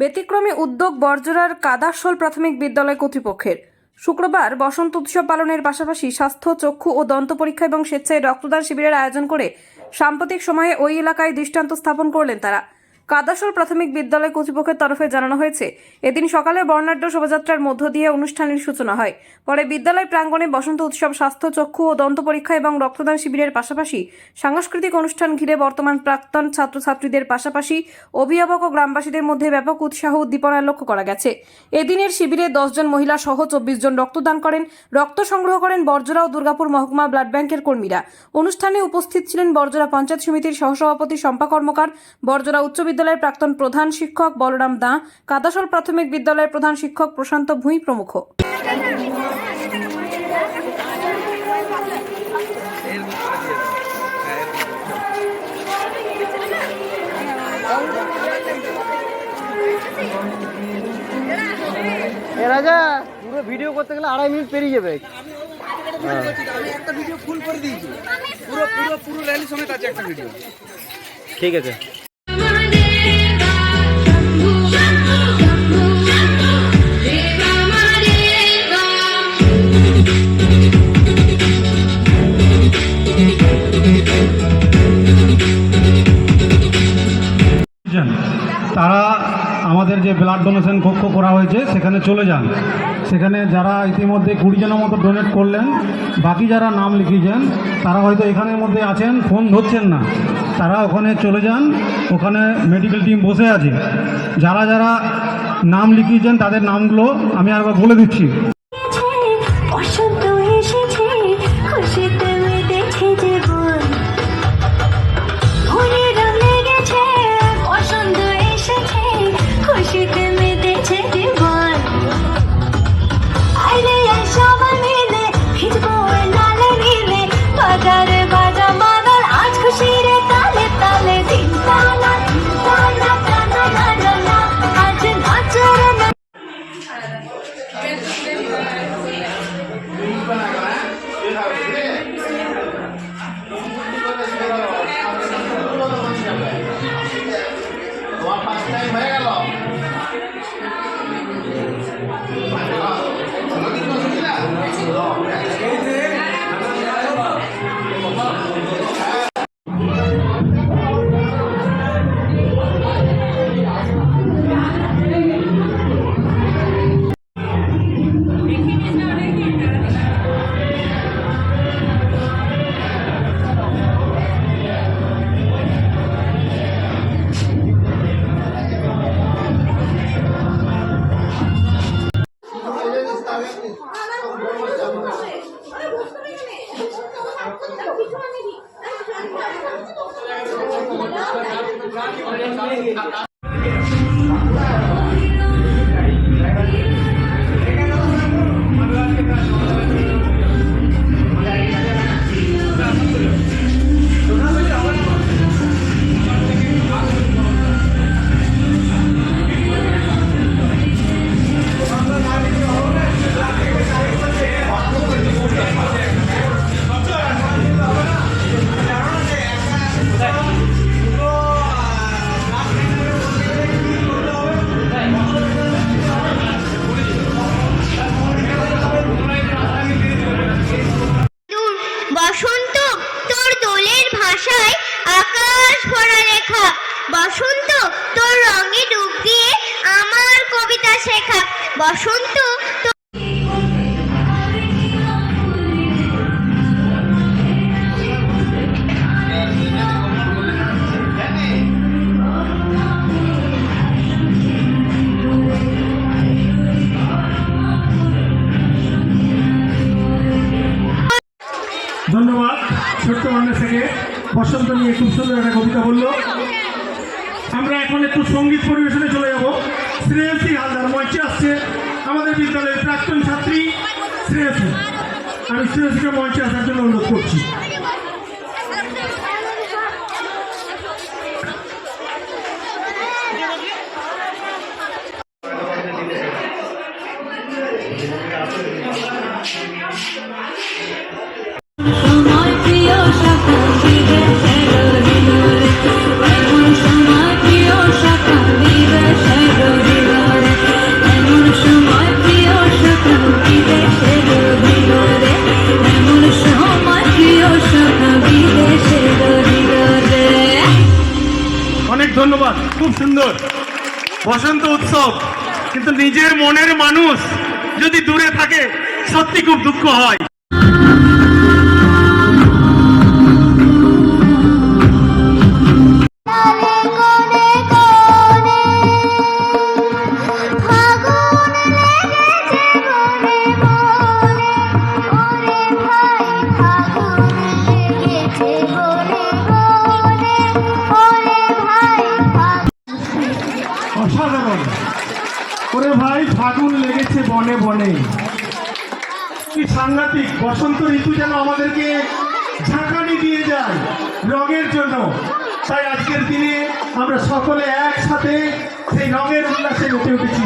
ব্যতিক্রমী উদ্যোগ বর্জরার কাদাসোল প্রাথমিক বিদ্যালয় কর্তৃপক্ষের। শুক্রবার বসন্ত উৎসব পালনের পাশাপাশি স্বাস্থ্য, চক্ষু ও দন্ত পরীক্ষা এবং স্বেচ্ছায় রক্তদান শিবিরের আয়োজন করে সাম্প্রতিক সময়ে ওই এলাকায় দৃষ্টান্ত স্থাপন করলেন তারা। কাদাসোল প্রাথমিক বিদ্যালয় কর্তৃপক্ষের তরফে জানানো হয়েছে। এদিন সকালে বর্ণাঢ্য শোভাযাত্রার মধ্য দিয়ে অনুষ্ঠানের সূচনা হয়। পরে বিদ্যালয় প্রাঙ্গণে বসন্ত উৎসব, স্বাস্থ্য চক্ষু ও দন্ত পরীক্ষা এবং রক্তদান শিবিরের পাশাপাশি সাংস্কৃতিক অনুষ্ঠান ঘিরে বর্তমান প্রাক্তন ছাত্রছাত্রীদের পাশাপাশি অভিভাবক ও গ্রামবাসীদের মধ্যে ব্যাপক উৎসাহ উদ্দীপনা লক্ষ্য করা গেছে। এদিনের শিবিরে দশজন মহিলা সহ চব্বিশ জন রক্তদান করেন। রক্ত সংগ্রহ করেন বর্জরা ও দুর্গাপুর মহকুমা ব্লাড ব্যাংকের কর্মীরা। অনুষ্ঠানে উপস্থিত ছিলেন বর্জরা পঞ্চায়েত সমিতির সহসভাপতি শম্পা কর্মকার বর্জরা উচ্চ বিদ্যালয়ের প্রাক্তন প্রধান শিক্ষক বলরাম দা কাদাসল প্রাথমিক বিদ্যালয়ের প্রধান শিক্ষক প্রশান্ত ভূঁই প্রমুখ। এ রাজা পুরো ভিডিও করতে গেলে আড়াই মিনিট পেরিয়ে যাবে। একটা ভিডিও ফুল করে দিয়েছি। পুরো পুরো পুরো র্যালি সমেত আছে একটা ভিডিও ঠিক আছে। যে ব্লাড ডোনেশন কক্ষ করা হয়েছে, সেখানে চলে যান। সেখানে যারা ইতিমধ্যে কুড়ি জনের মতো ডোনেট করলেন, বাকি যারা নাম লিখিয়েছেন, তারা হয়তো এখানের মধ্যে আছেন, ফোন ধরছেন না। তারা ওখানে চলে যান, ওখানে মেডিকেল টিম বসে আছে। যারা যারা নাম লিখিয়েছেন, তাদের নামগুলো আমি আরেকবার বলে দিচ্ছি। দূর Ja, richtig. শেখা। বসন্ত ধন্যবাদ ছোট্ট মানুষ থেকে। বসন্ত নিয়ে খুব সুন্দর একটা কবিতা বলল। আমরা এখন একটু সংগীত পরিবেশনে চলে যাব। শ্রেয়সী হালদার, মঞ্চে আসছে আমাদের বিদ্যালয়ের প্রাক্তন ছাত্রী শ্রেয়সী। আমি শ্রেয়সীকে মঞ্চে আসার জন্য অনুরোধ করছি। সময় ধন্যবাদ, খুব সুন্দর। বসন্ত উৎসব, কিন্তু নিজের মনের মানুষ যদি দূরে থাকে, সত্যি খুব দুঃখ হয়। ওরে ভাই, ফাগুন লেগেছে বনে বনে। কি সাংঘাতিক, বসন্ত ঋতু যেন আমাদেরকে ঝাঁকানি দিয়ে যায় রঙের জন্য। তাই আজকের দিনে আমরা সকলে একসাথে সেই রঙের উল্লাসে মেতে উঠেছি।